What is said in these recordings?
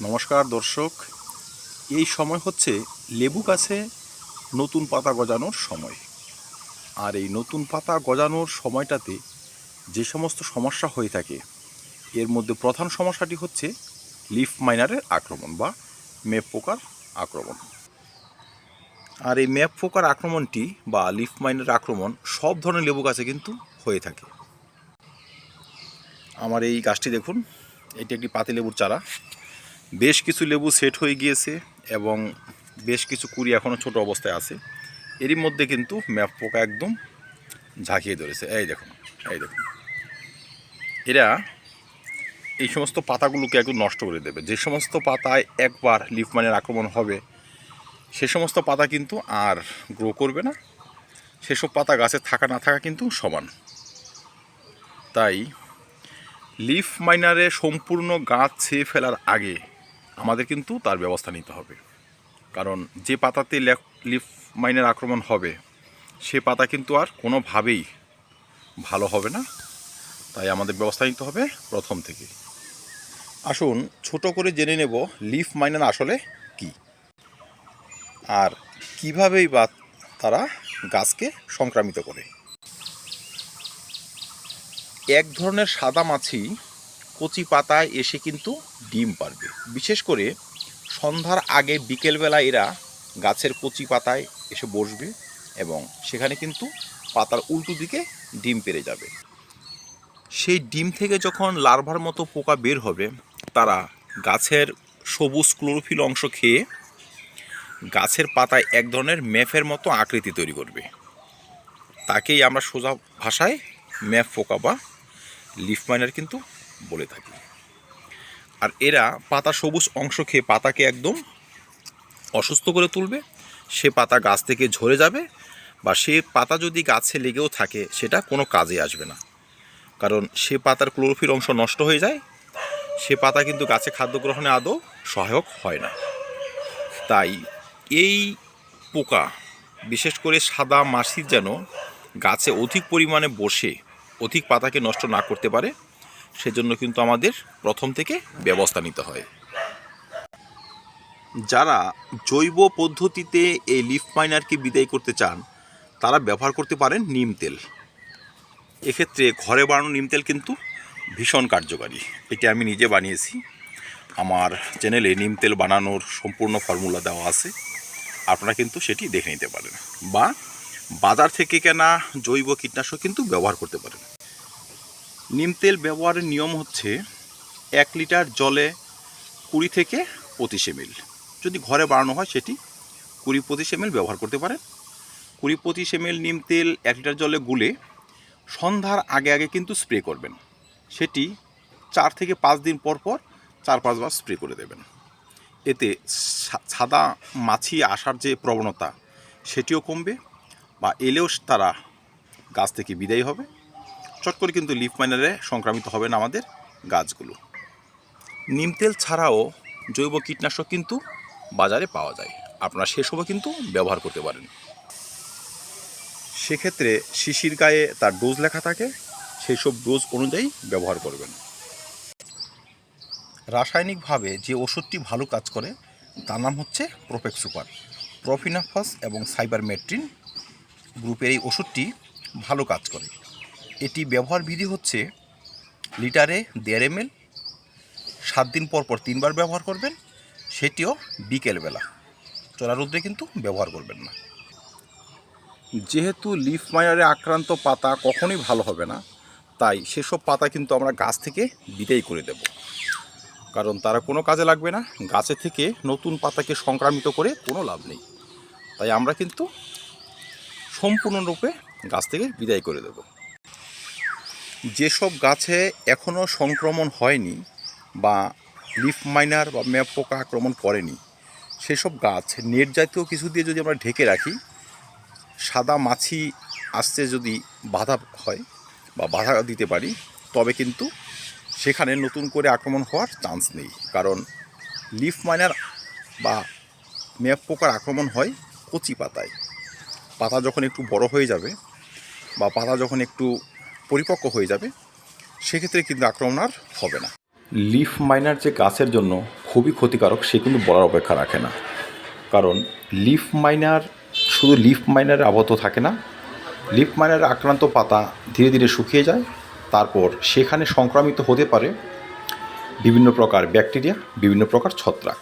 নমস্কার দর্শক। এই সময় হচ্ছে লেবু গাছে নতুন পাতা গজানোর সময়। আর এই নতুন পাতা গজানোর সময়টাতে যে সমস্ত সমস্যা হয়ে থাকে, এর মধ্যে প্রধান সমস্যাটি হচ্ছে লিফ মাইনারের আক্রমণ বা মেপ পোকার আক্রমণ। আর এই ম্যাপ পোকার আক্রমণটি বা লিফ মাইনারের আক্রমণ সব ধরনের লেবু গাছে কিন্তু হয়ে থাকে। আমার এই গাছটি দেখুন, এটি একটি পাতিলেবুর চারা। বেশ কিছু লেবু সেট হয়ে গিয়েছে এবং বেশ কিছু কুড়ি এখনও ছোট অবস্থায় আছে। এরই মধ্যে কিন্তু ম্যাপ পোকা একদম ঝাঁকিয়ে ধরেছে। এই দেখুন এই দেখুন। এরা এই সমস্ত পাতাগুলোকে একদম নষ্ট করে দেবে। যে সমস্ত পাতায় একবার লিফ মানের আক্রমণ হবে, সে সমস্ত পাতা কিন্তু আর গ্রো করবে না। সেসব পাতা গাছে থাকা না থাকা কিন্তু সমান। তাই লিফ মাইনারে সম্পূর্ণ গাছ ছেয়ে ফেলার আগে আমাদের কিন্তু তার ব্যবস্থা নিতে হবে। কারণ যে পাতাতে লিফ মাইনের আক্রমণ হবে, সে পাতা কিন্তু আর কোনোভাবেই ভালো হবে না। তাই আমাদের ব্যবস্থা নিতে হবে প্রথম থেকে। আসুন, ছোট করে জেনে নেব লিফ মাইনার আসলে কি। আর কীভাবেই বা তারা গাছকে সংক্রামিত করে। এক ধরনের সাদা মাছি কচি পাতায় এসে কিন্তু ডিম পারবে। বিশেষ করে সন্ধ্যার আগে বিকেলবেলা এরা গাছের কচি পাতায় এসে বসবে এবং সেখানে কিন্তু পাতার উল্টো দিকে ডিম পেরে যাবে। সেই ডিম থেকে যখন লার্ভার মতো পোকা বের হবে, তারা গাছের সবুজ ক্লোরোফিল অংশ খেয়ে গাছের পাতায় এক ধরনের ম্যাফের মতো আকৃতি তৈরি করবে। তাকেই আমরা সোজা ভাষায় ম্যাপ পোকা বা লিফ মাইনার কিন্তু বলে থাকি। আর এরা পাতা সবুজ অংশ খেয়ে পাতাকে একদম অসুস্থ করে তুলবে, সে পাতা গাছ থেকে ঝরে যাবে বা সে পাতা যদি গাছে লেগেও থাকে, সেটা কোনো কাজে আসবে না। কারণ সে পাতার ক্লোরোফিল অংশ নষ্ট হয়ে যায়, সে পাতা কিন্তু গাছে খাদ্য গ্রহণে আদৌ সহায়ক হয় না। তাই এই পোকা, বিশেষ করে সাদা মাছির যেন গাছে অধিক পরিমাণে বসে, অধিক পাতাকে নষ্ট না করতে পারে সেজন্য কিন্তু আমাদের প্রথম থেকে ব্যবস্থা নিতে হয়। যারা জৈব পদ্ধতিতে এই লিফ মাইনারকে বিদায় করতে চান, তারা ব্যবহার করতে পারেন নিম তেল। এক্ষেত্রে ঘরে বানানো নিম তেল কিন্তু ভীষণ কার্যকারী। এটি আমি নিজে বানিয়েছি। আমার চ্যানেলে নিম তেল বানানোর সম্পূর্ণ ফর্মুলা দেওয়া আছে। আপনারা কিন্তু সেটি দেখে নিতে পারেন। বা বাজার থেকে কেনা জৈব কীটনাশক কিন্তু ব্যবহার করতে পারেন। নিম তেল ব্যবহারের নিয়ম হচ্ছে এক লিটার জলে কুড়ি থেকে পঁচিশ এমএল। যদি ঘরে বানানো হয়, সেটি কুড়ি পঁচিশ এমএল ব্যবহার করতে পারেন। কুড়ি পঁচিশ এমএল নিম তেল এক লিটার জলে গুলে সন্ধ্যার আগে আগে কিন্তু স্প্রে করবেন। সেটি চার থেকে পাঁচ দিন পর পর চার পাঁচবার স্প্রে করে দেবেন। এতে সাদা মাছি আসার যে প্রবণতা, সেটিও কমবে বা এলেও তারা গাছ থেকে বিদায় হবে। চট করে কিন্তু লিফ মাইনারে সংক্রামিত হবে না আমাদের গাছগুলো। নিম তেল ছাড়াও জৈব কীটনাশক কিন্তু বাজারে পাওয়া যায়। আপনারা সেসবও কিন্তু ব্যবহার করতে পারেন। সেক্ষেত্রে শিশির গায়ে তার ডোজ লেখা থাকে, সেই সব ডোজ অনুযায়ী ব্যবহার করবেন। রাসায়নিকভাবে যে ওষুধটি ভালো কাজ করে, তার নাম হচ্ছে প্রোপেক্স সুপার প্রফিনাফাস এবং সাইবার সাইবারমেট্রিন গ্রুপের এই ওষুধটি ভালো কাজ করে। এটি ব্যবহার বিধি হচ্ছে লিটারে দেড় এম সাত দিন পর পর তিনবার ব্যবহার করবেন, সেটিও বিকেলবেলা। চড়া রোদ্রে কিন্তু ব্যবহার করবেন না। যেহেতু লিফ মায়ারে আক্রান্ত পাতা কখনোই ভালো হবে না, তাই সেসব পাতা কিন্তু আমরা গাছ থেকে বিদায় করে দেব। কারণ তারা কোনো কাজে লাগবে না, গাছে থেকে নতুন পাতাকে সংক্রামিত করে কোনো লাভ নেই। তাই আমরা কিন্তু সম্পূর্ণরূপে গাছ থেকে বিদায় করে দেব। যেসব গাছে এখনও সংক্রমণ হয়নি বা লিফ মাইনার বা ম্যাপ পোকা আক্রমণ করেনি, সেসব গাছ নেট জাতীয় কিছু দিয়ে যদি আমরা ঢেকে রাখি, সাদা মাছি আসতে যদি বাধা হয় বা বাধা দিতে পারি, তবে কিন্তু সেখানে নতুন করে আক্রমণ হওয়ার চান্স নেই। কারণ লিফ মাইনার বা ম্যাপ পোকার আক্রমণ হয় কচি পাতায়। পাতা যখন একটু বড় হয়ে যাবে বা পাতা যখন একটু পরিপক্ক হয়ে যাবে, সেক্ষেত্রে কিন্তু আক্রমণ আর হবে না। লিফ মাইনার যে গাছের জন্য খুবই ক্ষতিকারক, সে কিন্তু বলার অপেক্ষা রাখে না। কারণ লিফ মাইনার, শুধু লিফ মাইনারে আবদ্ধ থাকে না, লিফ মাইনার আক্রান্ত পাতা ধীরে ধীরে শুকিয়ে যায়। তারপর সেখানে সংক্রামিত হতে পারে বিভিন্ন প্রকার ব্যাকটেরিয়া, বিভিন্ন প্রকার ছত্রাক।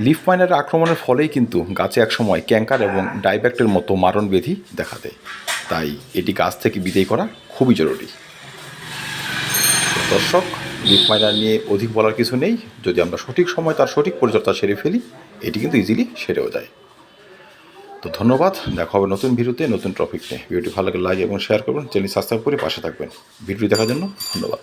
লিফ মাইনারের আক্রমণের ফলেই কিন্তু গাছে একসময় ক্যাঙ্কার এবং ডাইব্যাক্টের মতো মারণ ব্যাধি দেখা দেয়। তাই এটি কাজ থেকে বিদায় করা খুবই জরুরি। দর্শক লিফ মাইনার নিয়ে অধিক বলার কিছু নেই। যদি আমরা সঠিক সময় তার সঠিক পরিচর্যা সেরে ফেলি, এটি কিন্তু ইজিলি সেরেও যায়। তো ধন্যবাদ। দেখা হবে নতুন ভিডিওতে, নতুন টপিক নিয়ে। ভিডিওটি ভালো লাগে লাইক এবং শেয়ার করবেন। চ্যানেল সাবস্ক্রাইব করে পাশে থাকবেন। ভিডিওটি দেখার জন্য ধন্যবাদ।